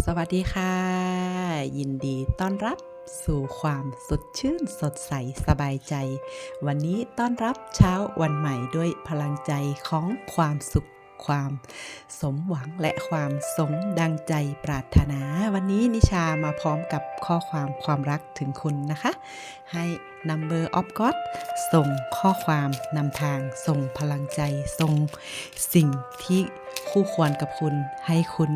สวัสดีค่ะ ยินดีต้อนรับสู่ความสดชื่นสดใสสบายใจ วันนี้ต้อนรับเช้าวันใหม่ด้วยพลังใจของความสุขความสมหวังและความสมดังใจปรารถนา วันนี้นิชามาพร้อมกับข้อความความรักถึงคุณนะคะ ให้ Number of God ส่งข้อความนำทาง ส่งพลังใจ ส่งสิ่งที่คู่ควรกับคุณให้คุณ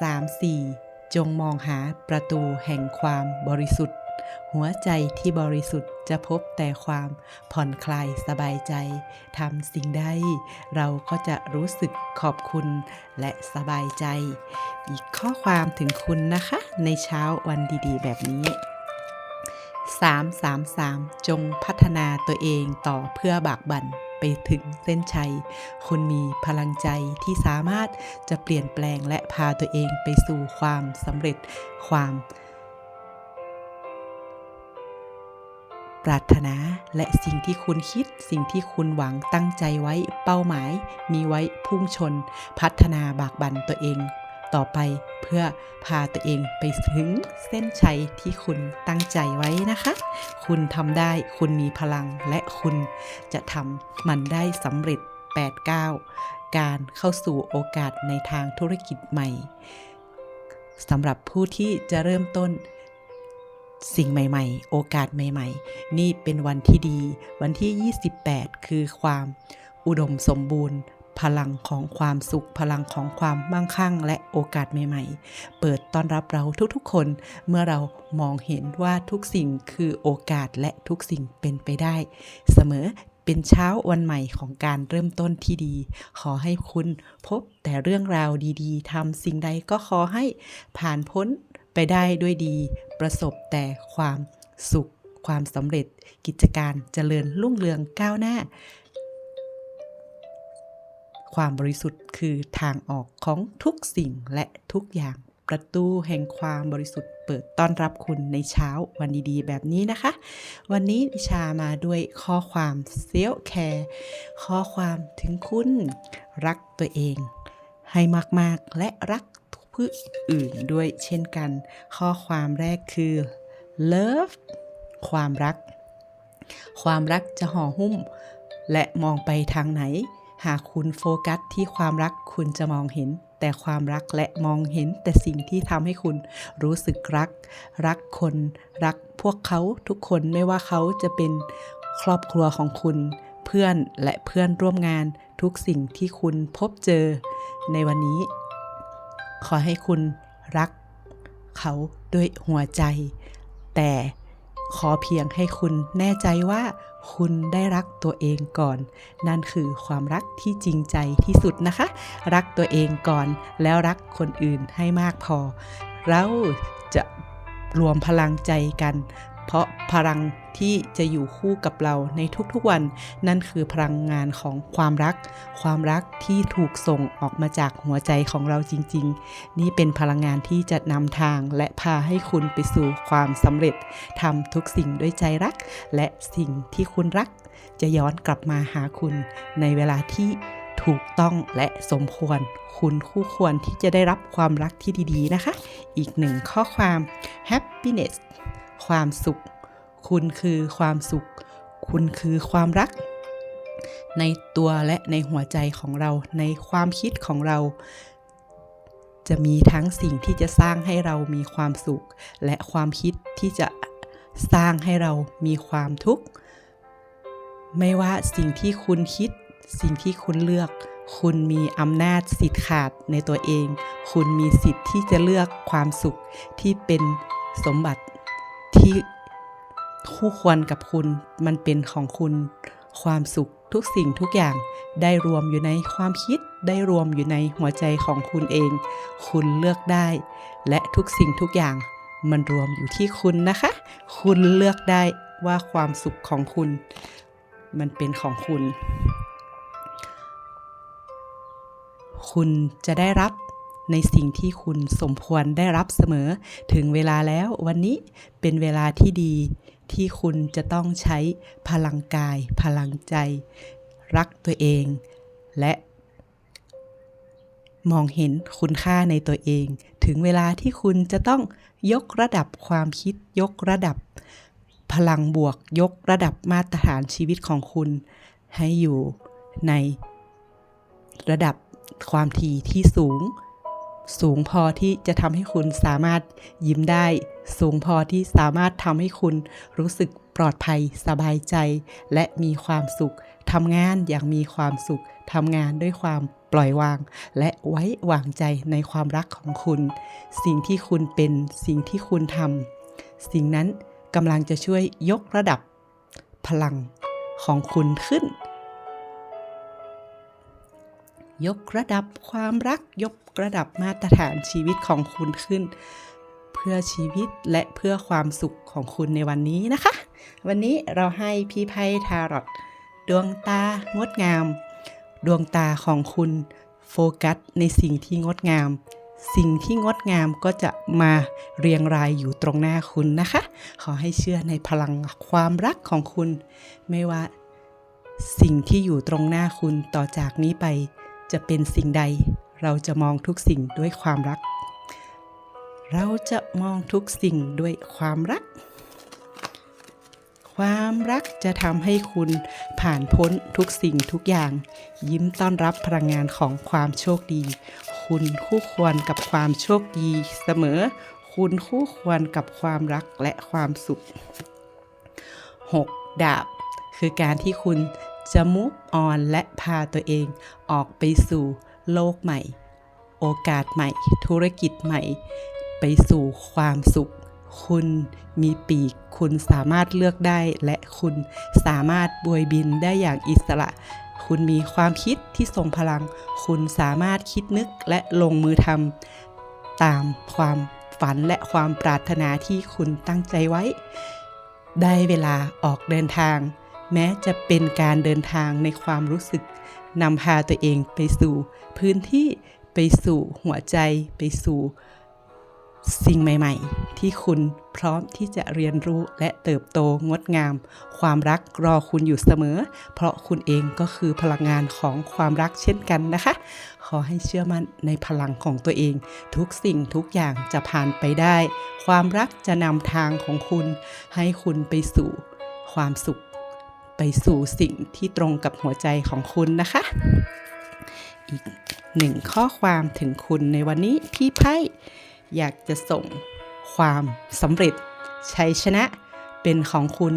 3 4 จงมองหาประตูแห่งความบริสุทธิ์ หัวใจที่บริสุทธิ์จะพบแต่ความผ่อนคลายสบายใจทำสิ่งใดเราก็จะรู้สึกขอบคุณและสบายใจ อีกข้อความถึงคุณนะคะ ในเช้าวันดีๆ แบบนี้ 333 จงพัฒนาตัวเองต่อเพื่อบากบั่น ไปถึงเส้นชัย คุณมีพลังใจที่สามารถจะเปลี่ยนแปลงและพาตัวเองไปสู่ความสำเร็จความปรารถนาและสิ่งที่คุณคิด สิ่งที่คุณหวังตั้งใจไว้เป้าหมาย มีไว้พุ่งชน พัฒนาบากบั่นตัวเอง ต่อไปเพื่อพาตัวเองไปถึงเส้นชัยที่คุณตั้งใจไว้นะคะ คุณทำได้คุณมีพลังและคุณจะทำมันได้สำเร็จ8-9การเข้าสู่โอกาสในทางธุรกิจใหม่สำหรับผู้ที่จะเริ่มต้นสิ่งใหม่ ๆ โอกาสใหม่ ๆ นี่เป็นวันที่ดี วันที่ 28 คือความอุดมสมบูรณ์ พลังของความสุข พลังของความมั่งคั่ง และโอกาสใหม่ๆ เปิดต้อนรับเราทุกๆคน เมื่อเรามองเห็นว่าทุกสิ่งคือโอกาสและทุกสิ่งเป็นไปได้ เสมอเป็นเช้าวันใหม่ของการเริ่มต้นที่ดี ขอให้คุณพบแต่เรื่องราวดีๆทำสิ่งใดก็ขอให้ผ่านพ้นไปได้ด้วยดี ประสบแต่ความสุขความสำเร็จกิจการเจริญรุ่งเรืองก้าวหน้า ความบริสุทธิ์คือทางออกของทุกสิ่งและทุกอย่าง ประตูแห่งความบริสุทธิ์เปิดต้อนรับคุณในเช้าวันดีๆ แบบนี้นะคะ วันนี้วิชามาด้วยข้อความเซลแคร์ข้อความถึงคุณรักตัวเอง ให้มากๆและรักผู้อื่นด้วยเช่นกัน ข้อความแรกคือ love ความรัก ความรักจะห่อหุ้ม และมองไปทางไหน หากคุณโฟกัสที่ความรักคุณจะมองเห็น แต่ความรักและมองเห็น แต่สิ่งที่ทำให้คุณรู้สึกรัก รักคน รักพวกเขาทุกคนไม่ว่าเขาจะเป็นครอบครัวของคุณ เพื่อนและเพื่อนร่วมงานทุกสิ่งที่คุณพบเจอ ในวันนี้ ขอให้คุณรักเขาด้วยหัวใจ แต่ ขอเพียงให้คุณแน่ใจว่าคุณได้รักตัวเองก่อน นั่นคือความรักที่จริงใจที่สุดนะคะ รักตัวเองก่อน แล้วรักคนอื่นให้มากพอ เราจะรวมพลังใจกัน เพราะพลัง ที่จะอยู่คู่กับเราในทุกๆวัน นั่นคือพลังงานของความรัก ความรักที่ถูกส่งออกมาจากหัวใจของเราจริง ๆ นี่เป็นพลังงานที่จะนำทางและพาให้คุณไปสู่ความสำเร็จทำทุกสิ่งด้วยใจรัก และสิ่งที่คุณรัก จะย้อนกลับมาหาคุณในเวลาที่ถูกต้องและสมควร คุณคู่ควรที่จะได้รับความรักที่ดีๆนะคะ อีกหนึ่งข้อความ happiness ความสุข คุณคือความสุข คุณคือความรัก ในตัวและในหัวใจของเรา ในความคิดของเรา จะมีทั้งสิ่งที่จะสร้างให้เรามีความสุข และความคิดที่จะสร้างให้เรามีความทุกข์ ไม่ว่าสิ่งที่คุณคิด สิ่งที่คุณเลือก คุณมีอำนาจสิทธิ์ขาดในตัวเอง คุณมีสิทธิ์ที่จะเลือกความสุขที่เป็นสมบัติที่ คู่ควรกับคุณ มันเป็นของคุณความสุขทุกสิ่งทุกอย่างได้รวมอยู่ในความคิด ได้รวมอยู่ในหัวใจของคุณเอง คุณเลือกได้ และทุกสิ่งทุกอย่าง มันรวมอยู่ที่คุณนะคะ คุณเลือกได้ว่าความสุขของคุณ มันเป็นของคุณ คุณจะได้รับในสิ่งที่คุณสมควรได้รับเสมอ ถึงเวลาแล้ววันนี้เป็นเวลาที่ดี ที่คุณจะต้องใช้พลังกาย พลังใจ รักตัวเอง และมองเห็นคุณค่าในตัวเอง ถึงเวลาที่คุณจะต้องยกระดับความคิด ยกระดับ พลังบวก ยกระดับมาตรฐานชีวิตของคุณ ให้อยู่ในระดับความถี่ที่สูง สูงพอที่จะทำให้คุณสามารถยิ้มได้ สูงพอที่สามารถทำให้คุณรู้สึกปลอดภัยสบายใจ และมีความสุขทำงานอย่างมีความสุขทำงานด้วยความปล่อยวาง และไว้วางใจในความรักของคุณ สิ่งที่คุณเป็นสิ่งที่คุณทำสิ่งนั้นกำลังจะช่วยยกระดับพลังของคุณขึ้น ยกระดับความรักยกระดับมาตรฐานชีวิตของคุณขึ้น เพื่อชีวิตและเพื่อความสุขของคุณในวันนี้นะคะ วันนี้เราให้พี่ไพ่ทารอตดวงตางดงาม ดวงตาของคุณโฟกัสในสิ่งที่งดงาม สิ่งที่งดงามก็จะมาเรียงรายอยู่ตรงหน้าคุณนะคะ ขอให้เชื่อในพลังความรักของคุณ ไม่ว่าสิ่งที่อยู่ตรงหน้าคุณต่อจากนี้ไป จะเป็นสิ่งใด เราจะมองทุกสิ่งด้วยความรัก เราจะมองทุกสิ่งด้วยความรัก ความรักจะทำให้คุณผ่านพ้นทุกสิ่งทุกอย่าง ยิ้มต้อนรับพลังงานของความโชคดี คุณคู่ควรกับความโชคดีเสมอ คุณคู่ควรกับความรักและความสุข 6 ดาบคือการที่คุณ จะมุกออนและพาตัวเองออกไปสู่โลกใหม่ โอกาสใหม่ ธุรกิจใหม่ ไปสู่ความสุข คุณมีปีก คุณสามารถเลือกได้ และคุณสามารถบวยบินได้อย่างอิสระ คุณมีความคิดที่ทรงพลัง คุณสามารถคิดนึกและลงมือทำตามความฝันและความปรารถนาที่คุณตั้งใจไว้ ได้เวลาออกเดินทาง แม้จะเป็นการเดินทางในความรู้สึกนำพาตัวเองไปสู่พื้นที่ไปสู่หัวใจไปสู่สิ่งใหม่ ๆ ที่คุณพร้อมที่จะเรียนรู้และเติบโตงดงาม ความรักรอคุณอยู่เสมอ เพราะคุณเองก็คือพลังงานของความรักเช่นกันนะคะ ขอให้เชื่อมั่นในพลังของตัวเอง ทุกสิ่งทุกอย่างจะผ่านไปได้ ความรักจะนำทางของคุณ ให้คุณไปสู่ความสุข ไปสู่สิ่งที่ตรงกับหัวใจของคุณนะคะ อีกหนึ่งข้อความถึงคุณในวันนี้พี่ไพ่อยากจะส่งความสำเร็จชัยชนะเป็นของคุณ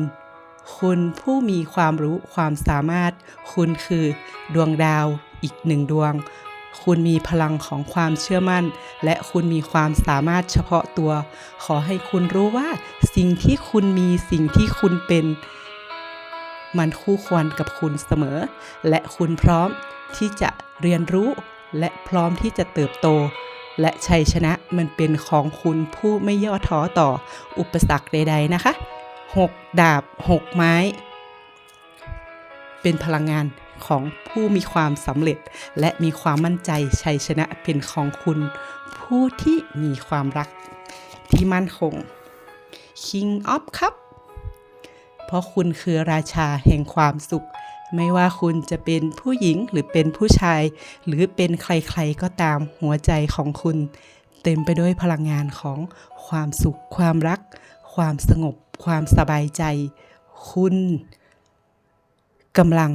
คุณผู้มีความรู้ความสามารถ คุณคือดวงดาวอีกหนึ่งดวง คุณมีพลังของความเชื่อมั่น และคุณมีความสามารถเฉพาะตัว ขอให้คุณรู้ว่าสิ่งที่คุณมีสิ่งที่คุณเป็น มันคู่ควรกับคุณเสมอ และคุณพร้อมที่จะเรียนรู้ และพร้อมที่จะเติบโต และชัยชนะมันเป็นของคุณผู้ไม่ย่อท้อต่ออุปสรรคใด ๆ นะคะ 6 ดาบ 6 ไม้ เป็นพลังงานของผู้มีความสำเร็จ และมีความมั่นใจชัยชนะเป็นของคุณ ผู้ที่มีความรักที่มั่นคง King of Cup ราะคุณคือราชาแห่งความสุข ไม่ว่าคุณจะเป็นผู้หญิงหรือเป็นผู้ชาย หรือเป็นใครๆก็ตามหัวใจของคุณ เต็มไปด้วยพลังงานของความสุข ความรัก ความสงบ ความสบายใจ คุณกำลัง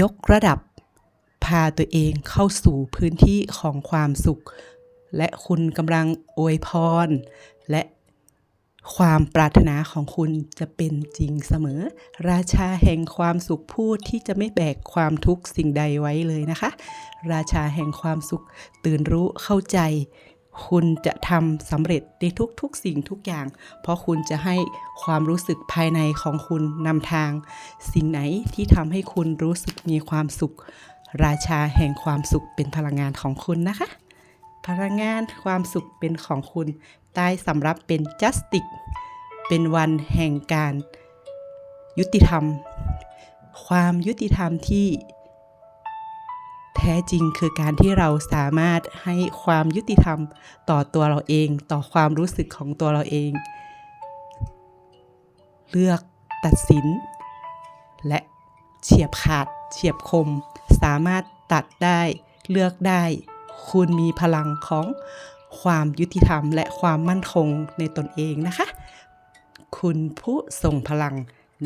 ยกระดับ พาตัวเองเข้าสู่พื้นที่ของความสุข และคุณกำลังอวยพร และ ความปรารถนาของคุณจะเป็นจริงเสมอ ราชาแห่งความสุขพูดที่จะไม่แบกความทุกข์สิ่งใดไว้เลยนะคะ ราชาแห่งความสุขตื่นรู้เข้าใจ คุณจะทำสำเร็จในทุกๆสิ่งทุกอย่าง เพราะคุณจะให้ความรู้สึกภายในของคุณนำทาง สิ่งไหนที่ทำให้คุณรู้สึกมีความสุข ราชาแห่งความสุขเป็นพลังงานของคุณนะคะ พลังงานความสุขเป็นของคุณใต้สำรับเป็น justice เป็นวันแห่งการ ยุติธรรม ความยุติธรรมที่ แท้จริงคือการที่เราสามารถให้ความยุติธรรมต่อตัวเราเอง ต่อความรู้สึกของตัวเราเอง เลือกตัดสิน และเฉียบขาดเฉียบคม สามารถตัดได้เลือกได้ คุณมีพลังของความยุติธรรม และความมั่นคงในตนเองนะคะ คุณผู้ทรงพลัง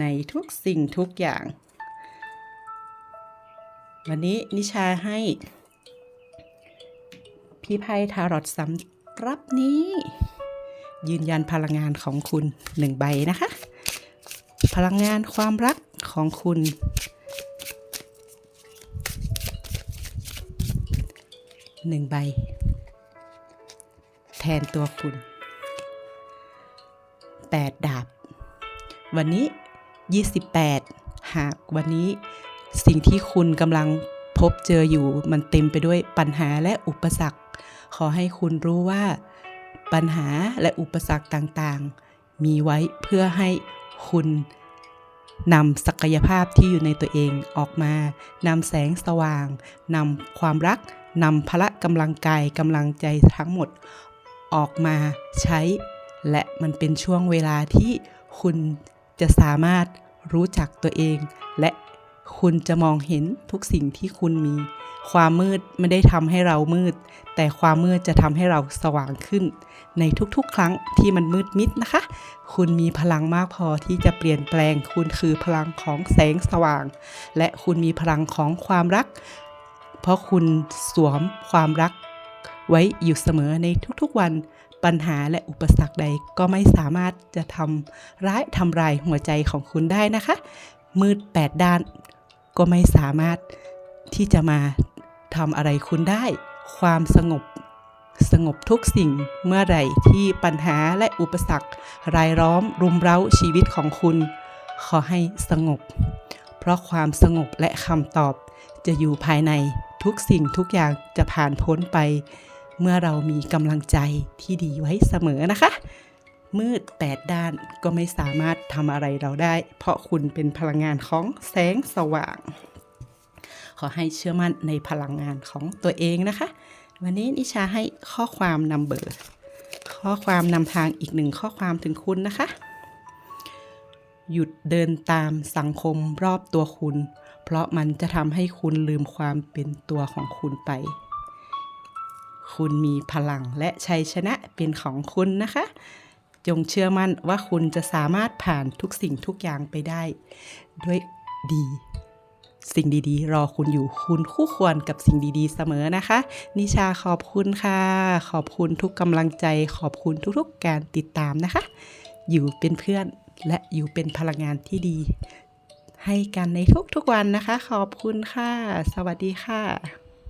ในทุกสิ่งทุกอย่าง วันนี้นิชาให้ พี่ไพ่ทารอตสำรับนี้ ยืนยันพลังงานของคุณหนึ่งใบนะคะ พลังงานความรักของคุณ หนึ่งใบ แทนตัวคุณแปดดาบ วันนี้ 28 หากวันนี้สิ่งที่คุณกำลังพบเจออยู่มันเต็มไปด้วยปัญหาและอุปสรรค ขอให้คุณรู้ว่าปัญหาและอุปสรรคต่างๆ มีไว้เพื่อให้คุณนำศักยภาพที่อยู่ในตัวเองออกมานำแสงสว่างนำความรัก นำพละกำลังกายกำลังใจทั้งหมด ออกมาใช้ และมันเป็นช่วงเวลาที่คุณจะสามารถรู้จักตัวเอง และคุณจะมองเห็นทุกสิ่งที่คุณมี ความมืดไม่ได้ทำให้เรามืด แต่ความมืดจะทำให้เราสว่างขึ้น ในทุกๆ ครั้งที่มันมืดมิดนะคะ คุณมีพลังมากพอที่จะเปลี่ยนแปลง คุณคือพลังของแสงสว่าง และคุณมีพลังของความรัก เพราะคุณสวมความรัก ไว้อยู่เสมอในทุกๆวันปัญหาและอุปสรรคใดก็ไม่สามารถจะทำร้ายทำลายหัวใจของคุณได้นะคะ มืดแปดด้านก็ไม่สามารถที่จะมาทำอะไรคุณได้ ความสงบสงบทุกสิ่งเมื่อไหร่ที่ปัญหาและอุปสรรค รายล้อมรุมเร้าชีวิตของคุณ ขอให้สงบ เพราะความสงบและคำตอบจะอยู่ภายใน ทุกสิ่งทุกอย่างจะผ่านพ้นไป เมื่อเรามีกำลังใจที่ดีไว้เสมอนะคะ มืดแปดด้านก็ไม่สามารถทำอะไรเราได้ เพราะคุณเป็นพลังงานของแสงสว่าง ขอให้เชื่อมั่นในพลังงานของตัวเองนะคะ วันนี้นิชาให้ข้อความนำเบอร์ข้อความนำทางอีกหนึ่งข้อความถึงคุณนะคะ หยุดเดินตามสังคมรอบตัวคุณ เพราะมันจะทำให้คุณลืมความเป็นตัวของคุณไป คุณมีพลังและชัยชนะเป็นของคุณนะคะ จงเชื่อมั่นว่าคุณจะสามารถผ่านทุกสิ่งทุกอย่างไปได้ ด้วยดี สิ่งดีๆ รอคุณอยู่คุณคู่ควรกับสิ่งดีๆ เสมอนะคะ นิชาขอบคุณค่ะ ขอบคุณทุกกำลังใจ ขอบคุณทุกๆ การติดตามนะคะ อยู่เป็นเพื่อนและอยู่เป็นพลังงานที่ดี ให้กันในทุกๆวันนะคะ ขอบคุณค่ะ สวัสดีค่ะ